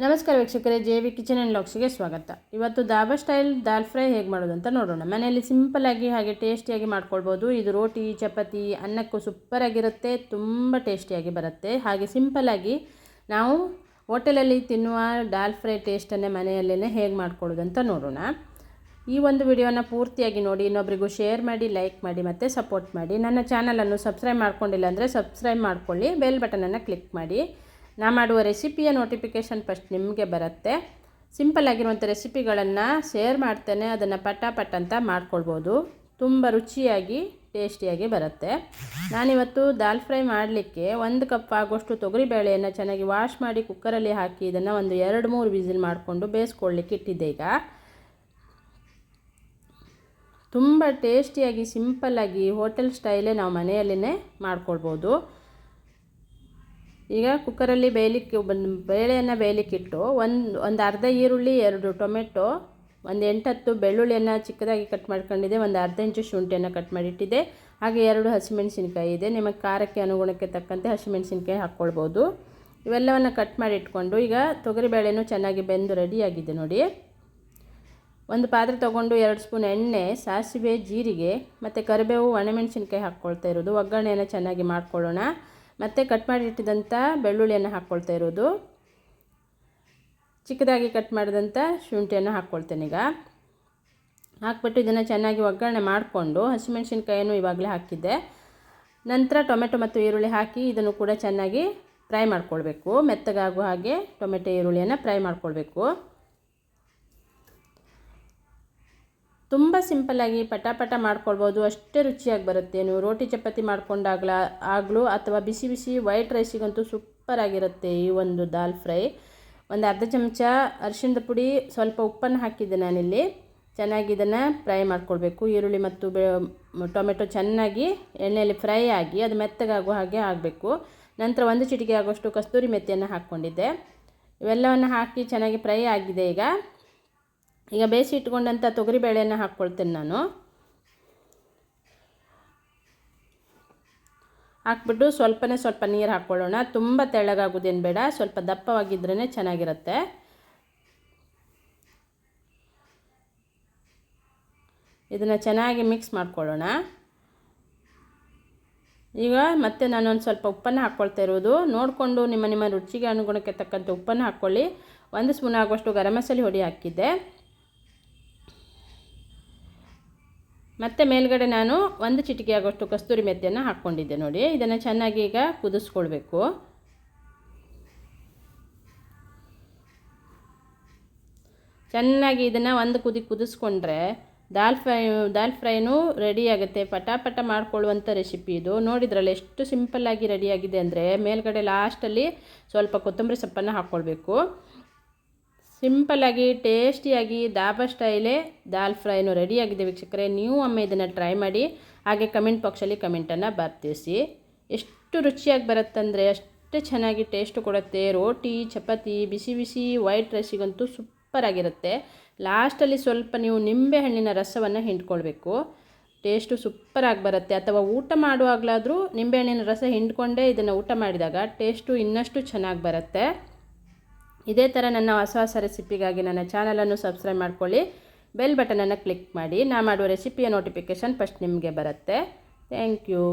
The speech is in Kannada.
ನಮಸ್ಕಾರ ವೀಕ್ಷಕರೇ, ಜೆ ವಿ ಕಿಚನ್ ಆ್ಯಂಡ್ ಲಾಕ್ಸ್ಗೆ ಸ್ವಾಗತ. ಇವತ್ತು ದಾಬಾ ಸ್ಟೈಲ್ ದಾಲ್ ಫ್ರೈ ಹೇಗೆ ಮಾಡೋದು ಅಂತ ನೋಡೋಣ. ಮನೆಯಲ್ಲಿ ಸಿಂಪಲ್ಲಾಗಿ ಹಾಗೆ ಟೇಸ್ಟಿಯಾಗಿ ಮಾಡ್ಕೊಳ್ಬೋದು. ಇದು ರೋಟಿ, ಚಪಾತಿ, ಅನ್ನಕ್ಕೂ ಸೂಪರಾಗಿರುತ್ತೆ ತುಂಬ ಟೇಸ್ಟಿಯಾಗಿ ಬರುತ್ತೆ. ಹಾಗೆ ಸಿಂಪಲ್ಲಾಗಿ ನಾವು ಹೋಟೆಲಲ್ಲಿ ತಿನ್ನುವ ದಾಲ್ ಫ್ರೈ ಟೇಸ್ಟನ್ನೇ ಮನೆಯಲ್ಲೇ ಹೇಗೆ ಮಾಡ್ಕೊಳ್ಳೋದು ಅಂತ ನೋಡೋಣ. ಈ ಒಂದು ವಿಡಿಯೋನ ಪೂರ್ತಿಯಾಗಿ ನೋಡಿ, ಇನ್ನೊಬ್ರಿಗೂ ಶೇರ್ ಮಾಡಿ, ಲೈಕ್ ಮಾಡಿ ಮತ್ತು ಸಪೋರ್ಟ್ ಮಾಡಿ. ನನ್ನ ಚಾನಲನ್ನು ಸಬ್ಸ್ಕ್ರೈಬ್ ಮಾಡ್ಕೊಂಡಿಲ್ಲ ಅಂದರೆ ಸಬ್ಸ್ಕ್ರೈಬ್ ಮಾಡ್ಕೊಳ್ಳಿ, ಬೆಲ್ ಬಟನನ್ನು ಕ್ಲಿಕ್ ಮಾಡಿ. ನಾ ಮಾಡುವ ರೆಸಿಪಿಯ ನೋಟಿಫಿಕೇಷನ್ ಫಸ್ಟ್ ನಿಮಗೆ ಬರುತ್ತೆ. ಸಿಂಪಲ್ ಆಗಿರುವಂಥ ರೆಸಿಪಿಗಳನ್ನು ಶೇರ್ ಮಾಡ್ತೇನೆ, ಅದನ್ನು ಪಟ್ ಅಂತ ಮಾಡ್ಕೊಳ್ಬೋದು. ತುಂಬ ರುಚಿಯಾಗಿ ಟೇಸ್ಟಿಯಾಗಿ ಬರುತ್ತೆ. ನಾನಿವತ್ತು ದಾಲ್ ಫ್ರೈ ಮಾಡಲಿಕ್ಕೆ ಒಂದು ಕಪ್ ಆಗೋಷ್ಟು ತೊಗರಿಬೇಳೆಯನ್ನು ಚೆನ್ನಾಗಿ ವಾಶ್ ಮಾಡಿ ಕುಕ್ಕರಲ್ಲಿ ಹಾಕಿ ಇದನ್ನು ಒಂದು ಎರಡು ಮೂರು ವಿಸಿಲ್ ಮಾಡಿಕೊಂಡು ಬೇಯಿಸ್ಕೊಳ್ಳಿಕ್ಕೆ ಇಟ್ಟಿದ್ದೆ ಈಗ. ತುಂಬ ಟೇಸ್ಟಿಯಾಗಿ ಸಿಂಪಲ್ಲಾಗಿ ಹೋಟೆಲ್ ಸ್ಟೈಲೇ ನಾವು ಮನೆಯಲ್ಲೇ ಮಾಡ್ಕೊಳ್ಬೋದು. ಈಗ ಕುಕ್ಕರಲ್ಲಿ ಬೇಯಲಿಕ್ಕೆ ಬೇಳೆಯನ್ನು ಬೇಯಲಿಕ್ಕಿಟ್ಟು ಒಂದು ಒಂದು ಅರ್ಧ ಈರುಳ್ಳಿ, ಎರಡು ಟೊಮೆಟೊ, ಒಂದು ಎಂಟತ್ತು ಬೆಳ್ಳುಳ್ಳಿಯನ್ನು ಚಿಕ್ಕದಾಗಿ ಕಟ್ ಮಾಡ್ಕೊಂಡಿದೆ ಒಂದು ಅರ್ಧ ಇಂಚು ಶುಂಠಿಯನ್ನು ಕಟ್ ಮಾಡಿಟ್ಟಿದೆ ಹಾಗೆ ಎರಡು ಹಸಿಮೆಣಸಿನ್ಕಾಯಿ ಇದೆ, ನಿಮಗೆ ಖಾರಕ್ಕೆ ಅನುಗುಣಕ್ಕೆ ತಕ್ಕಂತೆ ಹಸಿಮೆಣಸಿನ್ಕಾಯಿ ಹಾಕ್ಕೊಳ್ಬೋದು. ಇವೆಲ್ಲವನ್ನು ಕಟ್ ಮಾಡಿ ಇಟ್ಕೊಂಡು ಈಗ ತೊಗರಿಬೇಳೆನೂ ಚೆನ್ನಾಗಿ ಬೆಂದು ರೆಡಿಯಾಗಿದೆ ನೋಡಿ. ಒಂದು ಪಾತ್ರೆ ತೊಗೊಂಡು ಎರಡು ಸ್ಪೂನ್ ಎಣ್ಣೆ, ಸಾಸಿವೆ, ಜೀರಿಗೆ, ಮತ್ತು ಕರಿಬೇವು, ಒಣಮೆಣಸಿನ್ಕಾಯಿ ಹಾಕ್ಕೊಳ್ತಾ ಇರೋದು. ಒಗ್ಗರಣೆಯನ್ನು ಚೆನ್ನಾಗಿ ಮಾಡ್ಕೊಳ್ಳೋಣ. ಮತ್ತು ಕಟ್ ಮಾಡಿಟ್ಟಿದಂಥ ಬೆಳ್ಳುಳ್ಳಿಯನ್ನು ಹಾಕ್ಕೊಳ್ತಾ ಇರೋದು. ಚಿಕ್ಕದಾಗಿ ಕಟ್ ಮಾಡಿದಂಥ ಶುಂಠಿಯನ್ನು ಹಾಕ್ಕೊಳ್ತೇನೆ ಈಗ. ಹಾಕ್ಬಿಟ್ಟು ಇದನ್ನು ಚೆನ್ನಾಗಿ ಒಗ್ಗರಣೆ ಮಾಡಿಕೊಂಡು ಹಸಿಮೆಣಸಿನ್ಕಾಯನ್ನು ಇವಾಗಲೇ ಹಾಕಿದ್ದೆ. ನಂತರ ಟೊಮೆಟೊ ಮತ್ತು ಈರುಳ್ಳಿ ಹಾಕಿ ಇದನ್ನು ಕೂಡ ಚೆನ್ನಾಗಿ ಫ್ರೈ ಮಾಡ್ಕೊಳ್ಬೇಕು. ಮೆತ್ತಗಾಗುವ ಹಾಗೆ ಟೊಮೆಟೊ, ಈರುಳ್ಳಿಯನ್ನು ಫ್ರೈ ಮಾಡ್ಕೊಳ್ಬೇಕು. ತುಂಬ ಸಿಂಪಲ್ಲಾಗಿ ಪಟಾಪಟ ಮಾಡ್ಕೊಳ್ಬೋದು. ಅಷ್ಟೇ ರುಚಿಯಾಗಿ ಬರುತ್ತೆ. ನೀವು ರೋಟಿ ಚಪಾತಿ ಮಾಡ್ಕೊಂಡಾಗ್ಲ, ಆಗಲೂ ಅಥವಾ ಬಿಸಿ ಬಿಸಿ ವೈಟ್ ರೈಸಿಗಂತೂ ಸೂಪರಾಗಿರುತ್ತೆ ಈ ಒಂದು ದಾಲ್ ಫ್ರೈ. ಒಂದು ಅರ್ಧ ಚಮಚ ಅರಿಶಿನದ ಪುಡಿ, ಸ್ವಲ್ಪ ಉಪ್ಪನ್ನು ಹಾಕಿದ್ದೆ ನಾನಿಲ್ಲಿ. ಚೆನ್ನಾಗಿ ಇದನ್ನು ಫ್ರೈ ಮಾಡ್ಕೊಳ್ಬೇಕು. ಈರುಳ್ಳಿ ಮತ್ತು ಬೆ, ಟೊಮೆಟೊ ಚೆನ್ನಾಗಿ ಎಣ್ಣೆಯಲ್ಲಿ ಫ್ರೈ ಆಗಿ ಅದು ಮೆತ್ತಗಾಗುವ ಹಾಗೆ ಆಗಬೇಕು. ನಂತರ ಒಂದು ಚಿಟಿಕೆ ಆಗೋಷ್ಟು ಕಸ್ತೂರಿ ಮೆತ್ತೆಯನ್ನು ಹಾಕ್ಕೊಂಡಿದ್ದೆ. ಇವೆಲ್ಲವನ್ನು ಹಾಕಿ ಚೆನ್ನಾಗಿ ಫ್ರೈ ಆಗಿದೆ ಈಗ. ಈಗ ಬೇಯಿಸಿ ಇಟ್ಕೊಂಡಂಥ ತೊಗರಿಬೇಳೆಯನ್ನು ಹಾಕ್ಕೊಳ್ತೇನೆ ನಾನು. ಹಾಕ್ಬಿಟ್ಟು ಸ್ವಲ್ಪನೇ ಸ್ವಲ್ಪ ನೀರು ಹಾಕ್ಕೊಳ್ಳೋಣ. ತುಂಬ ತೆಳ್ಳಗಾಗೋದೇನು ಬೇಡ. ಸ್ವಲ್ಪ ದಪ್ಪವಾಗಿದ್ರೇ ಚೆನ್ನಾಗಿರುತ್ತೆ. ಇದನ್ನು ಚೆನ್ನಾಗಿ ಮಿಕ್ಸ್ ಮಾಡ್ಕೊಳ್ಳೋಣ. ಈಗ ಮತ್ತೆ ನಾನೊಂದು ಸ್ವಲ್ಪ ಉಪ್ಪನ್ನು ಹಾಕ್ಕೊಳ್ತಾ ಇರೋದು. ನೋಡಿಕೊಂಡು ನಿಮ್ಮ ನಿಮ್ಮ ರುಚಿಗೆ ಅನುಗುಣಕ್ಕೆ ತಕ್ಕಂಥ ಉಪ್ಪನ್ನು ಹಾಕ್ಕೊಳ್ಳಿ. ಒಂದು ಸ್ಪೂನ್ ಆಗುವಷ್ಟು ಗರಂ ಮಸಾಲೆ ಹೊಡಿ ಹಾಕಿದ್ದೆ. ಮತ್ತು ಮೇಲ್ಗಡೆ ನಾನು ಒಂದು ಚಿಟಿಕೆ ಆಗೋಷ್ಟು ಕಸ್ತೂರಿ ಮೆದ್ದೆಯನ್ನು ಹಾಕ್ಕೊಂಡಿದ್ದೆ ನೋಡಿ. ಇದನ್ನು ಚೆನ್ನಾಗಿ ಈಗ ಕುದಿಸ್ಕೊಳ್ಬೇಕು. ಚೆನ್ನಾಗಿ ಇದನ್ನು ಒಂದು ಕುದಿ ಕುದಿಸ್ಕೊಂಡ್ರೆ ದಾಲ್ ಫ್ರೈ, ದಾಲ್ ಫ್ರೈನೂ ರೆಡಿ ಆಗುತ್ತೆ. ಪಟಾಪಟ ಮಾಡ್ಕೊಳ್ಳುವಂಥ ರೆಸಿಪಿ ಇದು. ನೋಡಿದ್ರಲ್ಲ ಎಷ್ಟು ಸಿಂಪಲ್ಲಾಗಿ ರೆಡಿಯಾಗಿದೆ ಅಂದರೆ ಮೇಲ್ಗಡೆ ಲಾಸ್ಟಲ್ಲಿ ಸ್ವಲ್ಪ ಕೊತ್ತಂಬರಿ ಸೊಪ್ಪನ್ನು ಹಾಕ್ಕೊಳ್ಬೇಕು. ಸಿಂಪಲ್ಲಾಗಿ, ಟೇಸ್ಟಿಯಾಗಿ ದಾಬಾ ಸ್ಟೈಲೇ ದಾಲ್ ಫ್ರೈನು ರೆಡಿಯಾಗಿದೆ ವೀಕ್ಷಕರೇ. ನೀವು ಒಮ್ಮೆ ಇದನ್ನು ಟ್ರೈ ಮಾಡಿ, ಹಾಗೆ ಕಮೆಂಟ್ ಬಾಕ್ಸಲ್ಲಿ ಕಮೆಂಟನ್ನು ಬರ್ತಿಸಿ. ಎಷ್ಟು ರುಚಿಯಾಗಿ ಬರುತ್ತಂದರೆ ಅಷ್ಟು ಚೆನ್ನಾಗಿ ಟೇಸ್ಟ್ ಕೊಡುತ್ತೆ. ರೋಟಿ, ಚಪಾತಿ, ಬಿಸಿ ಬಿಸಿ ವೈಟ್ ರೈಸಿಗಂತೂ ಸೂಪರಾಗಿರುತ್ತೆ. ಲಾಸ್ಟಲ್ಲಿ ಸ್ವಲ್ಪ ನೀವು ನಿಂಬೆಹಣ್ಣಿನ ರಸವನ್ನು ಹಿಂಡ್ಕೊಳ್ಬೇಕು. ಟೇಸ್ಟು ಸೂಪರಾಗಿ ಬರುತ್ತೆ. ಅಥವಾ ಊಟ ಮಾಡುವಾಗಲಾದರೂ ನಿಂಬೆಹಣ್ಣಿನ ರಸ ಹಿಂಡ್ಕೊಂಡೇ ಇದನ್ನು ಊಟ ಮಾಡಿದಾಗ ಟೇಸ್ಟು ಇನ್ನಷ್ಟು ಚೆನ್ನಾಗಿ ಬರುತ್ತೆ. ಇದೇ ಥರ ನನ್ನ ಹೊಸ ಹೊಸ ರೆಸಿಪಿಗಾಗಿ ನನ್ನ ಚಾನಲನ್ನು ಸಬ್ಸ್ಕ್ರೈಬ್ ಮಾಡ್ಕೊಳ್ಳಿ. ಬೆಲ್ ಬಟನನ್ನು ಕ್ಲಿಕ್ ಮಾಡಿ. ನಾ ಮಾಡುವ ರೆಸಿಪಿಯ ನೋಟಿಫಿಕೇಷನ್ ಫಸ್ಟ್ ನಿಮಗೆ ಬರುತ್ತೆ. Thank you